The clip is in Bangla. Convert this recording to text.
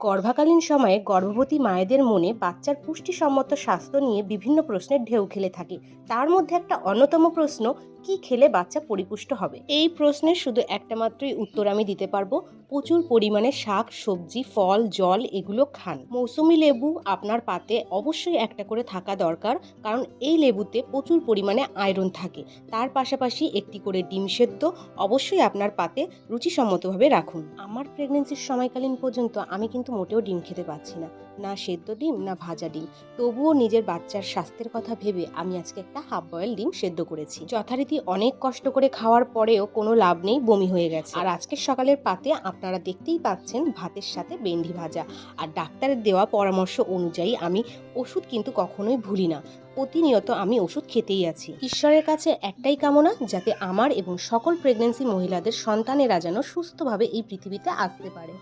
গর্ভাকালীন সময়ে গর্ভবতী মায়েদের মনে বাচ্চার পুষ্টিসম্মত স্বাস্থ্য নিয়ে বিভিন্ন প্রশ্নের ঢেউ খেলে থাকে। তার মধ্যে একটা অন্যতম প্রশ্ন কি খেলে বাচ্চা পরিপুষ্ট হবে? এই প্রশ্নের শুধু একটা মাত্রই উত্তর আমি দিতে পারব। প্রচুর পরিমাণে শাক, সবজি, ফল, জল এগুলো খান। মৌসুমি লেবু আপনার পাতে অবশ্যই একটা করে থাকা দরকার, কারণ এই লেবুতে প্রচুর পরিমাণে আয়রন থাকে। তার পাশাপাশি একটি করে ডিম সেদ্ধ অবশ্যই আপনার পাতে রুচিসম্মতভাবে রাখুন। আমার প্রেগনেন্সির সময়কালীন পর্যন্ত আমি কিন্তু মোটেও ডিম খেতে পাচ্ছি না। না সেদ্ধ ডিম, না ভাজা ডিম। তবুও নিজের বাচ্চার স্বাস্থ্যের কথা ভেবে আমি আজকে একটা হাফ বয়েল ডিম সেদ্ধ করেছি। যথারীতি অনেক কষ্ট করে খাওয়ার পরেও কোনো লাভ নেই, বমি হয়ে গেছে। আর আজকের সকালের পাতে আপনারা দেখতেই পাচ্ছেন ভাতের সাথে বেন্ডি ভাজা। আর ডাক্তারের দেওয়া পরামর্শ অনুযায়ী আমি ওষুধ কিন্তু কখনোই ভুলি না। প্রতিনিয়ত আমি ওষুধ খেতেই আছি। ঈশ্বরের কাছে একটাই কামনা, যাতে আমার এবং সকল প্রেগনেন্সি মহিলাদের সন্তানেরা যেন সুস্থভাবে এই পৃথিবীতে আসতে পারে।